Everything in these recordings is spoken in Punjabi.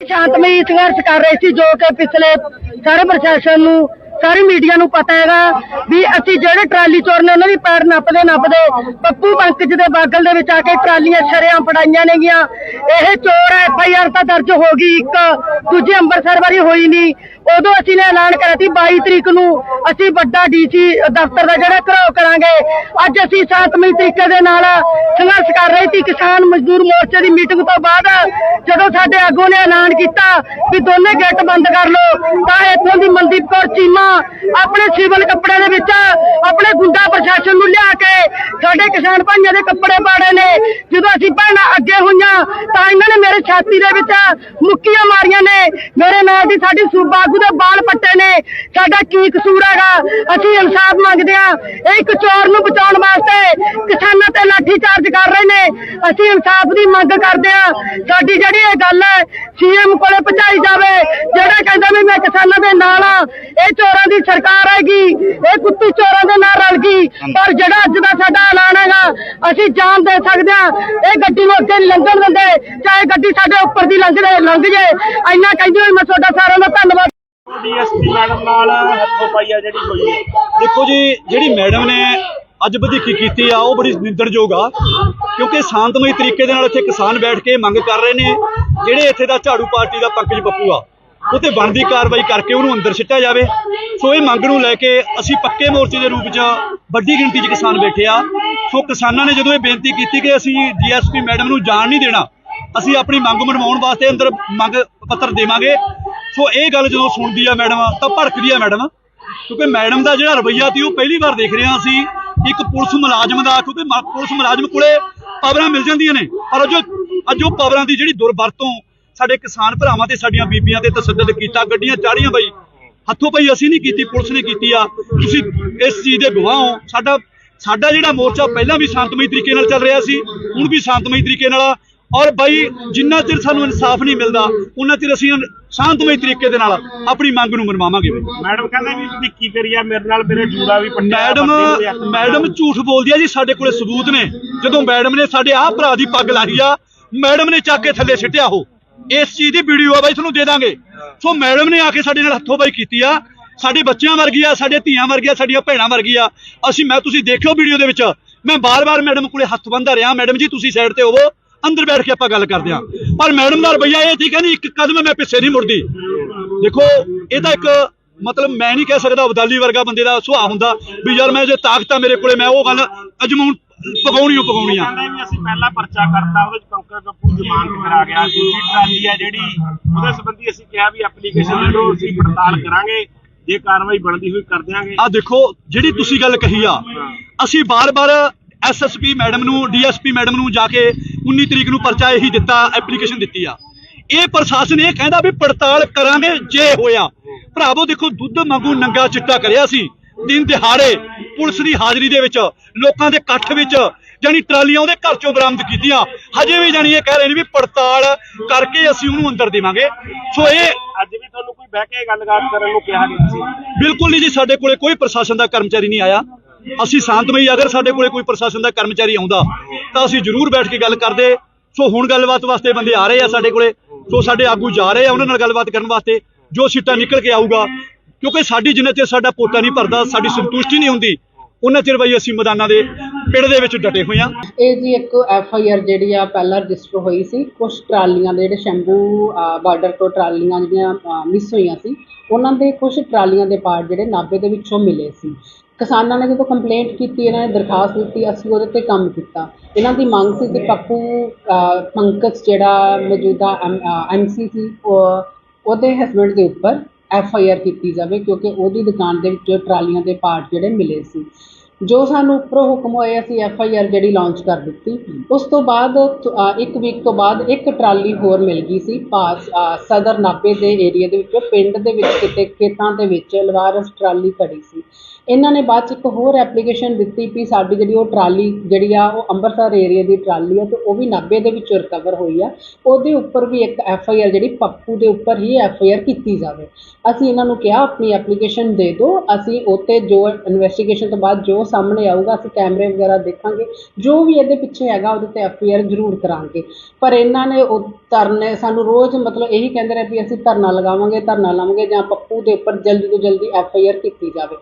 ਸ਼ਾਂਤਮਈ ਸੰਘਰਸ਼ ਕਰ ਰਹੇ ਸੀ ਜੋ ਕਿ ਪਿਛਲੇ ਸਾਰੇ ਪ੍ਰਸ਼ਾਸਨ ਨੂੰ ਸਾਰੀ ਮੀਡੀਆ ਨੂੰ ਪਤਾ ਹੈਗਾ ਵੀ ਅਸੀਂ ਜਿਹੜੇ ਟਰਾਲੀ ਚੋਰ ਨੇ, ਉਹਨਾਂ ਦੀ ਪੈਰ ਨੱਪਦੇ ਨੱਪਦੇ। ਪੱਪੂ ਪੰਕਜ ਦੇ ਬਾਗਲ ਦੇ ਵਿੱਚ ਆ ਕੇ ਟਰਾਲੀਆਂ ਸ਼ਰਿਆਂ ਫੜਾਈਆਂ ਨੇਗੀਆਂ। ਇਹ ਚੋਰ ਐਫ ਆਈ ਆਰ ਤਾਂ ਦਰਜ ਹੋ ਗਈ ਇੱਕ, ਦੂਜੀ ਅੰਮ੍ਰਿਤਸਰ ਵਾਰੀ ਹੋਈ ਨਹੀਂ। ਉਦੋਂ ਅਸੀਂ ਨੇ ਐਲਾਨ ਕਰਿਆ ਸੀ 22 ਤਰੀਕ ਨੂੰ ਅਸੀਂ ਵੱਡਾ ਡੀਸੀ ਦਫ਼ਤਰ ਦਾ ਜਿਹੜਾ ਘਰਾਓ ਕਰਾਂਗੇ। ਅੱਜ ਅਸੀਂ ਸ਼ਾਂਤਮਈ ਤਰੀਕੇ ਦੇ ਨਾਲ ਸੰਘਰਸ਼ ਕਰ ਰਹੇ ਸੀ ਕਿਸਾਨ ਮਜ਼ਦੂਰ ਮੋਰਚੇ ਦੀ ਮੀਟਿੰਗ ਤੋਂ ਬਾਅਦ। ਜਦੋਂ ਸਾਡੇ ਆਗੂ ਨੇ ਐਲਾਨ ਕੀਤਾ ਵੀ ਦੋਨੇ ਗੇਟ ਬੰਦ ਕਰ ਲਓ, ਤਾਂ ਇੱਥੋਂ ਦੀ ਮਨਦੀਪ ਕੌਰ ਚੀਮਾ ਆਪਣੇ ਸਿਵਲ ਕੱਪੜੇ ਦੇ ਵਿੱਚ, ਆਪਣੇ ਗੁੰਡਾ ਪ੍ਰਸ਼ਾਸਨ ਨੂੰ ਲਿਆ ਕੇ ਸਾਡੇ ਕਿਸਾਨ ਭਾਈਆਂ ਦੇ ਕੱਪੜੇ ਪਾੜੇ ਨੇ। ਜਦੋਂ ਅਸੀਂ ਭੈਣਾਂ ਅੱਗੇ ਹੋਈਆਂ, ਤਾਂ ਇਹਨਾਂ ਨੇ ਮੇਰੇ ਛਾਤੀ ਦੇ ਵਿੱਚ ਮੁੱਕੀਆਂ ਮਾਰੀਆਂ ਨੇ। ਮੇਰੇ ਨਾਲ ਦੀ ਸਾਡੀ ਸੂਬਾ ਦੇ ਬਾਲ ਪੱਟੇ ਨੇ। ਸਾਡਾ ਕੀ ਕਸੂਰ ਹੈਗਾ? ਅਸੀਂ ਇਨਸਾਫ ਮੰਗਦੇ ਆ ਇਹ ਇੱਕ ਚੋਰ ਨੂੰ ਬਚਾਉਣ ਵਾਸਤੇ ਕਿਸਾਨਾਂ ਤੇ ਲਾਠੀ ਚਾਰਜ ਕਰ ਰਹੇ ਨੇ। ਅਸੀਂ ਇਨਸਾਫ ਦੀ ਮੰਗ ਕਰਦੇ ਆ ਸਾਡੀ ਜਿਹੜੀ ਇਹ ਗੱਲ ਹੈ ਸੀਐਮ ਕੋਲੇ ਪਹੁੰਚਾਈ ਜਾਵੇ। ਜਿਹੜਾ ਕਹਿੰਦਾ ਵੀ ਮੈਂ ਕਿਸਾਨਾਂ ਦੇ ਨਾਲ ਆ ਇਹ ਚੋਰ ਦੀ ਸਰਕਾਰ ਹੈਗੀ, ਇਹ ਕੁੱਤੀ ਚੋਰਾਂ ਦੇ ਨਾਲ ਰਲ ਗਈ। ਪਰ ਜਿਹੜਾ ਅੱਜ ਦਾ ਸਾਡਾ ਐਲਾਨ ਹੈਗਾ, ਅਸੀਂ ਜਾਨ ਦੇ ਸਕਦੇ ਆ ਇਹ ਗੱਡੀ ਨੂੰ ਅੱਗੇ ਨਹੀਂ ਲੰਘਣ ਦਿੰਦੇ, ਚਾਹੇ ਗੱਡੀ ਸਾਡੇ ਉੱਪਰ ਦੀ ਲੰਘ ਜੇ ਲੰਘ ਜੇ। ਇੰਨਾ ਕਹਿੰਦੇ ਹੋਏ ਮੈਂ ਤੁਹਾਡਾ ਸਾਰਿਆਂ ਦਾ ਧੰਨਵਾਦ। ਡੀਐਸਪੀ ਮੈਡਮ ਨਾਲ ਹੱਥੋਂ ਪਾਈ ਜਿਹੜੀ ਹੋਈ ਹੈ ਦੇਖੋ ਜੀ, ਜਿਹੜੀ ਮੈਡਮ ਨੇ ਅੱਜ ਵਧੀਕੀ ਕੀਤੀ ਆ, ਉਹ ਬੜੀ ਨਿੰਦਣਯੋਗ ਆ। ਕਿਉਂਕਿ ਸ਼ਾਂਤਮਈ ਤਰੀਕੇ ਦੇ ਨਾਲ ਇੱਥੇ ਕਿਸਾਨ ਬੈਠ ਕੇ ਮੰਗ ਕਰ ਰਹੇ ਨੇ, ਜਿਹੜੇ ਇੱਥੇ ਦਾ ਝਾੜੂ ਪਾਰਟੀ ਦਾ ਪੰਕਜ ਬੱਪੂ ਆ। ਉਹ ਤੇ ਬਣਦੀ ਕਾਰਵਾਈ ਕਰਕੇ ਉਹਨੂੰ ਅੰਦਰ ਸਿੱਟਿਆ ਜਾਵੇ। ਸੋ ਇਹ ਮੰਗ ਨੂੰ ਲੈ ਕੇ ਅਸੀਂ ਪੱਕੇ ਮੋਰਚੇ ਦੇ ਰੂਪ 'ਚ ਵੱਡੀ ਗਿਣਤੀ 'ਚ ਕਿਸਾਨ ਬੈਠੇ ਆ। ਸੋ ਕਿਸਾਨਾਂ ਨੇ ਜਦੋਂ ਇਹ ਬੇਨਤੀ ਕੀਤੀ ਕਿ ਅਸੀਂ ਡੀਐਸਪੀ ਮੈਡਮ ਨੂੰ ਜਾਣ ਨਹੀਂ ਦੇਣਾ, ਅਸੀਂ ਆਪਣੀ ਮੰਗ ਮਨਵਾਉਣ ਵਾਸਤੇ ਅੰਦਰ ਮੰਗ ਪੱਤਰ ਦੇਵਾਂਗੇ। ਸੋ ਇਹ ਗੱਲ ਜਦੋਂ ਸੁਣਦੀ ਆ ਮੈਡਮ, ਤਾਂ ਭੜਕਦੀ ਆ ਮੈਡਮ, ਕਿਉਂਕਿ ਮੈਡਮ ਦਾ ਜਿਹੜਾ ਰਵੱਈਆ ਸੀ ਉਹ ਪਹਿਲੀ ਵਾਰ ਦੇਖ ਰਿਹਾ ਸੀ ਇੱਕ ਪੁਲਿਸ ਮੁਲਾਜ਼ਮ ਦਾ, ਕਿਉਂਕਿ ਪੁਲਿਸ ਮੁਲਾਜ਼ਮ ਕੋਲੇ ਪਾਵਰਾਂ ਮਿਲ ਜਾਂਦੀਆਂ ਨੇ। ਪਰ ਅੱਜ ਅੱਜ ਉਹ ਪਾਵਰਾਂ ਦੀ ਜਿਹੜੀ ਦੁਰਵਰਤੋਂ ਸਾਡੇ ਕਿਸਾਨ ਭਰਾਵਾਂ ਤੇ ਸਾਡੀਆਂ ਬੀਬੀਆਂ ਤੇ ਤਸੱਦਦ ਕੀਤਾ ਗੱਡੀਆਂ ਚਾੜੀਆਂ ਬਈ। ਹੱਥੋਂ ਪਈ ਅਸੀਂ ਨਹੀਂ ਕੀਤੀ ਪੁਲਿਸ ਨੇ ਕੀਤੀ ਆ। ਤੁਸੀਂ ਇਸ ਚੀਜ਼ ਦੇ ਗਵਾਹ ਹੋ। ਸਾਡਾ ਸਾਡਾ ਜਿਹੜਾ ਮੋਰਚਾ ਪਹਿਲਾਂ ਵੀ ਸ਼ਾਂਤਮਈ ਤਰੀਕੇ ਨਾਲ ਚੱਲ ਰਿਹਾ ਸੀ ਹੁਣ ਵੀ ਸ਼ਾਂਤਮਈ ਤਰੀਕੇ ਨਾਲ ਆ। ਔਰ ਬਾਈ ਜਿੰਨਾ ਚਿਰ ਸਾਨੂੰ ਇਨਸਾਫ ਨਹੀਂ ਮਿਲਦਾ ਉਹਨਾਂ ਚਿਰ ਅਸੀਂ ਸ਼ਾਂਤਮਈ ਤਰੀਕੇ ਦੇ ਨਾਲ ਆਪਣੀ ਮੰਗ ਨੂੰ ਮਨਵਾਵਾਂਗੇ ਬਈ। ਮੈਡਮ ਕਹਿੰਦੇ ਵੀ ਤੁਸੀਂ ਕੀ ਕਰੀ ਆ ਮੇਰੇ ਨਾਲ ਮੇਰੇ ਜੂੜਾ ਵੀ ਪੱਟਿਆ ਮੈਡਮ। ਮੈਡਮ ਝੂਠ ਬੋਲਦੀ ਆ ਜੀ ਸਾਡੇ ਕੋਲੇ ਸਬੂਤ ਨੇ। ਜਦੋਂ ਮੈਡਮ ਨੇ ਸਾਡੇ ਆਹ ਭਰਾ ਦੀ ਪੱਗ ਲਾਈ ਆ ਮੈਡਮ ਨੇ ਚੱਕ ਕੇ ਥੱਲੇ ਸਿੱਟਿਆ ਉਹ। ਇਸ ਚੀਜ਼ ਦੀ ਵੀਡੀਓ ਆ ਬਾਈ, ਤੁਹਾਨੂੰ ਦੇ ਦਾਂਗੇ। ਸੋ ਮੈਡਮ ਨੇ ਆ ਕੇ ਸਾਡੇ ਨਾਲ ਹੱਥੋਂ ਬਾਈ ਕੀਤੀ ਆ। ਸਾਡੇ ਬੱਚਿਆਂ ਵਰਗੀ ਆ, ਸਾਡੇ ਧੀਆਂ ਵਰਗੀਆਂ ਸਾਡੀਆਂ ਭੈਣਾਂ ਵਰਗੀ ਆ। ਅਸੀਂ, ਮੈਂ, ਤੁਸੀਂ ਦੇਖਿਓ ਵੀਡੀਓ ਦੇ ਵਿੱਚ। ਮੈਂ ਬਾਰ-ਬਾਰ ਮੈਡਮ ਕੋਲੇ ਹੱਥ ਬੰਨ੍ਹਦਾ ਰਿਹਾ। ਮੈਡਮ ਜੀ, ਤੁਸੀਂ ਸਾਈਡ ਤੇ ਹੋਵੋ। ਅੰਦਰ ਬੈਠ ਕੇ ਆਪਾਂ ਗੱਲ ਕਰਦੇ ਆ। ਪਰ ਮੈਡਮ ਦਾ ਰਵੱਈਆ ਇਹ ਸੀ ਕਹਿੰਦੀ ਇੱਕ ਕਦਮ ਮੈਂ ਪਿੱਛੇ ਨਹੀਂ ਮੁੜਦੀ। ਦੇਖੋ, ਇਹ ਤਾਂ ਇੱਕ ਮਤਲਬ ਮੈਂ ਨਹੀਂ ਕਹਿ ਸਕਦਾ ਅਬਦਾਲੀ ਵਰਗਾ ਬੰਦੇ ਦਾ ਸੁਭਾਅ ਹੁੰਦਾ ਵੀ ਯਾਰ ਮੈਂ ਜੇ ਤਾਕਤ ਆ ਮੇਰੇ ਕੋਲੇ, ਮੈਂ ਉਹ ਗੱਲ ਅਜਮਾਉਣ ਪਕਾਉਣੀ ਓ ਪਕਾਉਣੀ ਆ। ਅਸੀਂ ਪਹਿਲਾ ਪਰਚਾ ਕਰਤਾ, ਉਹਦੇ ਜ਼ਮਾਨਤ ਕਰਾ ਗਿਆ। ਦੂਜੀ ਟਰਾਲੀ ਆ ਜਿਹੜੀ, ਉਹਦੇ ਸੰਬੰਧੀ ਅਸੀਂ ਕਿਹਾ ਵੀ ਐਪਲੀਕੇਸ਼ਨ ਦੇ ਅਸੀਂ ਪੜਤਾਲ ਕਰਾਂਗੇ, ਜੇ ਕਾਰਵਾਈ ਬਣਦੀ ਹੋਈ ਕਰ ਦਿਆਂਗੇ। ਆ ਦੇਖੋ, ਜਿਹੜੀ ਤੁਸੀਂ ਗੱਲ ਕਹੀ ਆ, ਅਸੀਂ ਬਾਰ-ਬਾਰ ਐਸਐਸਪੀ ਮੈਡਮ ਨੂੰ ਡੀਐਸਪੀ ਮੈਡਮ ਨੂੰ ਜਾ ਕੇ 19 ਤਰੀਕ ਨੂੰ ਪਰਚਾ ਇਹੀ ਦਿੱਤਾ ਐਪਲੀਕੇਸ਼ਨ ਦਿੱਤੀ ਆ। ਇਹ ਪ੍ਰਸ਼ਾਸਨ ਇਹ ਕਹਿੰਦਾ ਵੀ ਪੜਤਾਲ ਕਰਾਂਗੇ ਜੇ ਹੋਇਆ। ਭਰਾਵੋ, ਦੇਖੋ, ਦੁੱਧ ਮੰਗੂ ਨੰਗਾ ਚਿੱਟਾ ਕਰਿਆ ਸੀ, ਦਿਨ ਦਿਹਾੜੇ ਪੁਲਿਸ ਦੀ ਹਾਜ਼ਰੀ ਦੇ ਵਿੱਚ, ਲੋਕਾਂ ਦੇ ਇਕੱਠ ਵਿੱਚ ਜਾਨੀ ਟਰਾਲੀਆਂ ਉਹਦੇ ਘਰ ਚੋਂ ਬਰਾਮਦ ਕੀਤੀਆਂ। ਹਜੇ ਵੀ ਜਾਨੀ ਇਹ ਕਹਿ ਰਹੇ ਨੇ ਵੀ ਪੜਤਾਲ ਕਰਕੇ ਅਸੀਂ ਉਹਨੂੰ ਅੰਦਰ ਦੇਵਾਂਗੇ। ਸੋ ਇਹ ਅੱਜ ਵੀ ਤੁਹਾਨੂੰ ਕੋਈ ਬਹਿ ਕੇ ਗੱਲਬਾਤ ਕਰਨ ਨੂੰ ਕਿਹਾ ਨਹੀਂ ਸੀ। ਬਿਲਕੁਲ ਨਹੀਂ ਜੀ ਸਾਡੇ ਕੋਲੇ ਕੋਈ ਪ੍ਰਸ਼ਾਸਨ ਦਾ ਕਰਮਚਾਰੀ ਨਹੀਂ ਆਇਆ। ਅਸੀਂ ਸ਼ਾਂਤਮਈ ਅਗਰ ਸਾਡੇ ਕੋਲੇ ਕੋਈ ਪ੍ਰਸ਼ਾਸਨ ਦਾ ਕਰਮਚਾਰੀ ਆਉਂਦਾ ਤਾਂ ਅਸੀਂ ਜ਼ਰੂਰ ਬੈਠ ਕੇ ਗੱਲ ਕਰਦੇ। ਸੋ ਹੁਣ ਗੱਲਬਾਤ ਵਾਸਤੇ ਬੰਦੇ ਆ ਰਹੇ ਆ ਸਾਡੇ ਕੋਲੇ। ਸੋ ਸਾਡੇ ਆਗੂ ਜਾ ਰਹੇ ਆ ਉਹਨਾਂ ਨਾਲ ਗੱਲਬਾਤ ਕਰਨ ਵਾਸਤੇ। ਜੋ ਸਿੱਟਾ ਨਿਕਲ ਕੇ ਆਊਗਾ ਕਿਉਂਕਿ ਸਾਡੀ ਜਿੰਨਾ ਚਿਰ ਸਾਡਾ ਪੋਤਾ ਨਹੀਂ ਭਰਦਾ ਸਾਡੀ ਸੰਤੁਸ਼ਟੀ ਨਹੀਂ ਹੁੰਦੀ ਉਹਨਾਂ ਚਿਰ ਬਈ ਅਸੀਂ ਮੈਦਾਨਾਂ ਦੇ ਪਿੰਡ ਦੇ ਵਿੱਚ ਡਟੇ ਹੋਏ ਆ। ਇਹ ਜੀ ਇੱਕ ਐਫ ਆਈ ਆਰ ਜਿਹੜੀ ਆ ਪਹਿਲਾਂ ਰਜਿਸਟਰ ਹੋਈ ਸੀ। ਕੁਝ ਟਰਾਲੀਆਂ ਦੇ ਜਿਹੜੇ ਸ਼ੰਭੂ ਬਾਰਡਰ ਤੋਂ ਟਰਾਲੀਆਂ ਜਿਹੜੀਆਂ ਮਿਸ ਹੋਈਆਂ ਸੀ, ਉਹਨਾਂ ਦੇ ਕੁਝ ਟਰਾਲੀਆਂ ਦੇ ਪਾਰਟ ਜਿਹੜੇ ਨਾਭੇ ਦੇ ਵਿੱਚੋਂ ਮਿਲੇ ਸੀ। ਕਿਸਾਨਾਂ ਨੇ ਜਦੋਂ ਕੰਪਲੇਂਟ ਕੀਤੀ, ਇਹਨਾਂ ਨੇ ਦਰਖਾਸਤ ਦਿੱਤੀ, ਅਸੀਂ ਉਹਦੇ ਤੇ ਕੰਮ ਕੀਤਾ। ਇਹਨਾਂ ਦੀ ਮੰਗ ਸੀ ਕਿ ਪੱਪੂ ਪੰਕਜ ਜਿਹੜਾ ਮੌਜੂਦਾ ਐਮਸੀ ਸੀ ਉਹਦੇ ਹਸਬੰਡ ਦੇ ਉੱਪਰ ਐਫ ਆਈ ਆਰ ਕੀਤੀ ਜਾਵੇ, ਕਿਉਂਕਿ ਉਹਦੀ ਦੁਕਾਨ ਦੇ ਵਿੱਚ ਟਰਾਲੀਆਂ ਦੇ ਪਾਰਟ ਜਿਹੜੇ ਮਿਲੇ ਸੀ। ਜੋ ਸਾਨੂੰ ਉੱਪਰੋਂ ਹੁਕਮ ਹੋਏ, ਅਸੀਂ ਐਫ ਆਈ ਆਰ ਜਿਹੜੀ ਲਾਂਚ ਕਰ ਦਿੱਤੀ। ਉਸ ਤੋਂ ਬਾਅਦ ਇੱਕ ਵੀਕ ਤੋਂ ਬਾਅਦ ਇੱਕ ਟਰਾਲੀ ਹੋਰ ਮਿਲ ਗਈ ਸੀ, ਪਾਸ ਸਦਰ ਨਾਭੇ ਦੇ ਏਰੀਆ ਦੇ ਵਿੱਚੋਂ, ਪਿੰਡ ਦੇ ਵਿੱਚ ਕਿਤੇ ਖੇਤਾਂ ਦੇ ਵਿੱਚ ਲਵਾਰਸ ਟਰਾਲੀ ਖੜੀ ਸੀ। ਇਹਨਾਂ ਨੇ ਬਾਅਦ ਚ ਇੱਕ ਹੋਰ ਐਪਲੀਕੇਸ਼ਨ ਦਿੱਤੀ ਵੀ ਸਾਡੀ ਜਿਹੜੀ ਉਹ ਟਰਾਲੀ ਜਿਹੜੀ ਆ, ਉਹ ਅੰਮ੍ਰਿਤਸਰ ਏਰੀਏ ਦੀ ਟਰਾਲੀ ਆ ਅਤੇ ਉਹ ਵੀ ਨਾਭੇ ਦੇ ਵਿੱਚੋਂ ਰਿਕਵਰ ਹੋਈ ਆ। ਉਹਦੇ ਉੱਪਰ ਵੀ ਇੱਕ ਐਫ ਆਈ ਆਰ ਜਿਹੜੀ ਪੱਪੂ ਦੇ ਉੱਪਰ ਹੀ ਐਫ ਆਈ ਆਰ ਕੀਤੀ ਜਾਵੇ। ਅਸੀਂ ਇਹਨਾਂ ਨੂੰ ਕਿਹਾ, ਆਪਣੀ ਐਪਲੀਕੇਸ਼ਨ ਦੇ ਦਿਓ। ਅਸੀਂ ਉਹ 'ਤੇ ਜੋ ਇਨਵੈਸਟੀਗੇਸ਼ਨ ਤੋਂ ਬਾਅਦ ਜੋ ਸਾਹਮਣੇ ਆਊਗਾ, ਅਸੀਂ ਕੈਮਰੇ ਵਗੈਰਾ ਦੇਖਾਂਗੇ। ਜੋ ਵੀ ਇਹਦੇ ਪਿੱਛੇ ਹੈਗਾ, ਉਹਦੇ ਤੇ ਐਫ ਆਈ ਆਰ ਜ਼ਰੂਰ ਕਰਾਂਗੇ। ਪਰ ਇਹਨਾਂ ਨੇ ਉਹ ਧਰਨੇ, ਸਾਨੂੰ ਰੋਜ਼ ਮਤਲਬ ਇਹੀ ਕਹਿੰਦੇ ਰਹੇ ਵੀ ਅਸੀਂ ਧਰਨਾ ਲਗਾਵਾਂਗੇ, ਧਰਨਾ ਲਾਵਾਂਗੇ ਜਾਂ ਪੱਪੂ ਦੇ ਉੱਪਰ ਜਲਦੀ ਤੋਂ ਜਲਦੀ ਐਫ ਆਈ ਆਰ ਕੀਤੀ ਜਾਵੇ।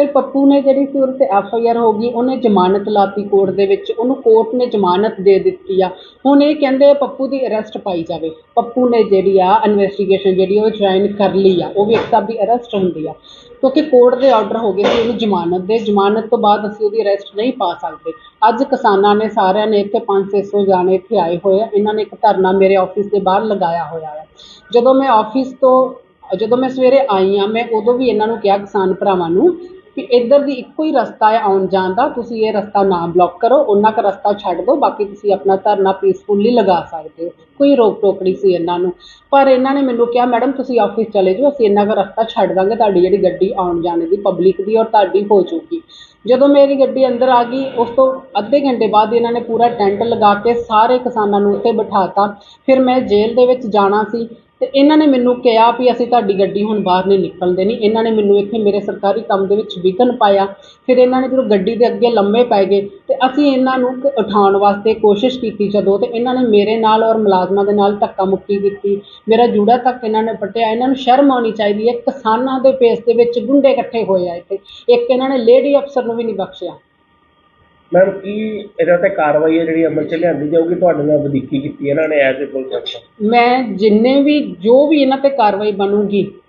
ਫਿਰ ਪੱਪੂ ਨੇ ਜਿਹੜੀ ਸੀ ਉਹਦੇ ਤੇ ਐਫ ਆਈ ਆਰ ਹੋ ਗਈ, ਉਹਨੇ ਜ਼ਮਾਨਤ ਲਾਤੀ ਕੋਰਟ ਦੇ ਵਿੱਚ, ਉਹਨੂੰ ਕੋਰਟ ਨੇ ਜ਼ਮਾਨਤ ਦੇ ਦਿੱਤੀ ਆ। ਹੁਣ ਇਹ ਕਹਿੰਦੇ ਪੱਪੂ ਦੀ ਅਰੈਸਟ ਪਾਈ ਜਾਵੇ। ਪੱਪੂ ਨੇ ਜਿਹੜੀ ਆ ਇਨਵੈਸਟੀਗੇਸ਼ਨ ਜਿਹੜੀ ਉਹ ਜੁਆਇਨ ਕਰ ਲਈ ਆ। ਉਹ ਵੀ ਇੱਕ ਹਿਸਾਬ ਦੀ ਅਰੈਸਟ ਹੁੰਦੀ ਆ। ਕਿਉਂਕਿ ਕੋਰਟ ਦੇ ਆਰਡਰ ਹੋ ਗਏ ਸੀ ਉਹਨੂੰ ਜ਼ਮਾਨਤ ਦੇ। ਜ਼ਮਾਨਤ ਤੋਂ ਬਾਅਦ ਅਸੀਂ ਉਹਦੀ ਅਰੈਸਟ ਨਹੀਂ ਪਾ ਸਕਦੇ। ਅੱਜ ਕਿਸਾਨਾਂ ਨੇ ਸਾਰਿਆਂ ਨੇ ਇੱਥੇ 500 ਜਾਣੇ ਇੱਥੇ ਆਏ ਹੋਏ ਆ। ਇਹਨਾਂ ਨੇ ਇੱਕ ਧਰਨਾ ਮੇਰੇ ਆਫਿਸ ਦੇ ਬਾਹਰ ਲਗਾਇਆ ਹੋਇਆ ਹੈ ਜਦੋਂ ਮੈਂ ਆਫਿਸ ਤੋਂ, ਜਦੋਂ ਮੈਂ ਸਵੇਰੇ ਆਈ ਆ, ਮੈਂ ਉਦੋਂ ਵੀ ਇਹਨਾਂ ਨੂੰ ਕਿਹਾ ਕਿਸਾਨ ਭਰਾਵਾਂ ਨੂੰ ਕਿ ਇੱਧਰ ਦੀ ਇੱਕੋ ਹੀ ਰਸਤਾ ਹੈ ਆਉਣ ਜਾਣ ਦਾ, ਤੁਸੀਂ ਇਹ ਰਸਤਾ ਨਾ ਬਲੌਕ ਕਰੋ ਉਹਨਾਂ ਕੁ ਰਸਤਾ ਛੱਡ ਦਿਓ, ਬਾਕੀ ਤੁਸੀਂ ਆਪਣਾ ਧਰਨਾ ਪੀਸਫੁਲੀ ਲਗਾ ਸਕਦੇ ਹੋ। ਕੋਈ ਰੋਕ ਟੋਕ ਨਹੀਂ ਸੀ ਇਹਨਾਂ ਨੂੰ। ਪਰ ਇਹਨਾਂ ਨੇ ਮੈਨੂੰ ਕਿਹਾ, ਮੈਡਮ, ਤੁਸੀਂ ਆਫਿਸ ਚਲੇ ਜਾਓ, ਅਸੀਂ ਇੰਨਾ ਕੁ ਰਸਤਾ ਛੱਡ ਦਾਂਗੇ, ਤੁਹਾਡੀ ਜਿਹੜੀ ਗੱਡੀ ਆਉਣ ਜਾਣ ਦੀ ਪਬਲਿਕ ਦੀ ਔਰ ਤੁਹਾਡੀ ਹੋ ਜਾਊਗੀ ਜਦੋਂ ਮੇਰੀ ਗੱਡੀ ਅੰਦਰ ਆ ਗਈ, ਉਸ ਤੋਂ ਅੱਧੇ ਘੰਟੇ ਬਾਅਦ ਇਹਨਾਂ ਨੇ ਪੂਰਾ ਟੈਂਟ ਲਗਾ ਕੇ ਸਾਰੇ ਕਿਸਾਨਾਂ ਨੂੰ ਉੱਥੇ ਬਿਠਾਤਾ। ਫਿਰ ਮੈਂ ਜੇਲ੍ਹ ਦੇ ਵਿੱਚ ਜਾਣਾ ਸੀ ਅਤੇ ਇਹਨਾਂ ਨੇ ਮੈਨੂੰ ਕਿਹਾ ਵੀ ਅਸੀਂ ਤੁਹਾਡੀ ਗੱਡੀ ਹੁਣ ਬਾਹਰ ਨਹੀਂ ਨਿਕਲਣ ਦੇਣੀ ਇਹਨਾਂ ਨੇ ਮੈਨੂੰ ਇੱਥੇ ਮੇਰੇ ਸਰਕਾਰੀ ਕੰਮ ਦੇ ਵਿੱਚ ਵਿਘਨ ਪਾਇਆ। ਫਿਰ ਇਹਨਾਂ ਨੇ ਜਦੋਂ ਗੱਡੀ ਦੇ ਅੱਗੇ ਲੰਮੇ ਪੈ ਗਏ ਅਸੀਂ ਇਹਨਾਂ ਨੂੰ ਉਠਾਉਣ ਵਾਸਤੇ ਕੋਸ਼ਿਸ਼ ਕੀਤੀ ਜਦੋਂ ਤੇ ਇਹਨਾਂ ਨੇ ਮੇਰੇ ਨਾਲ ਔਰ ਮੁਲਾਜ਼ਮਾਂ ਦੇ ਨਾਲ ਧੱਕਾ ਮੁੱਕੀ ਕੀਤੀ। ਮੇਰਾ ਜੂੜਾ ਤੱਕ ਇਹਨਾਂ ਨੇ ਪੱਟਿਆ। ਇਹਨਾਂ ਨੂੰ ਸ਼ਰਮ ਆਉਣੀ ਚਾਹੀਦੀ ਹੈ। ਕਿਸਾਨਾਂ ਦੇ ਪੇਸ ਦੇ ਵਿੱਚ ਗੁੰਡੇ ਇਕੱਠੇ ਹੋਏ ਆ ਇੱਥੇ। ਇੱਕ ਇਹਨਾਂ ਨੇ ਲੇਡੀ ਅਫਸਰ ਨੂੰ ਵੀ ਨਹੀਂ ਬਖਸ਼ਿਆ। ਮੈਮ ਕੀ ਇਹਦਾ ਤੇ ਕਾਰਵਾਈ ਹੈ ਜਿਹੜੀ ਅਮਲ ਚ ਲਿਆਂਦੀ ਜਾਊਗੀ? ਤੁਹਾਡੇ ਨਾਲ ਵਧੀਕੀ ਕੀਤੀ ਇਹਨਾਂ ਨੇ ਐਜ਼ ਪੁਲਿਸ ਅਫਸਰ। ਮੈਂ ਜਿੰਨੇ ਵੀ ਜੋ ਵੀ ਇਹਨਾਂ ਤੇ ਕਾਰਵਾਈ ਬਣੂਗੀ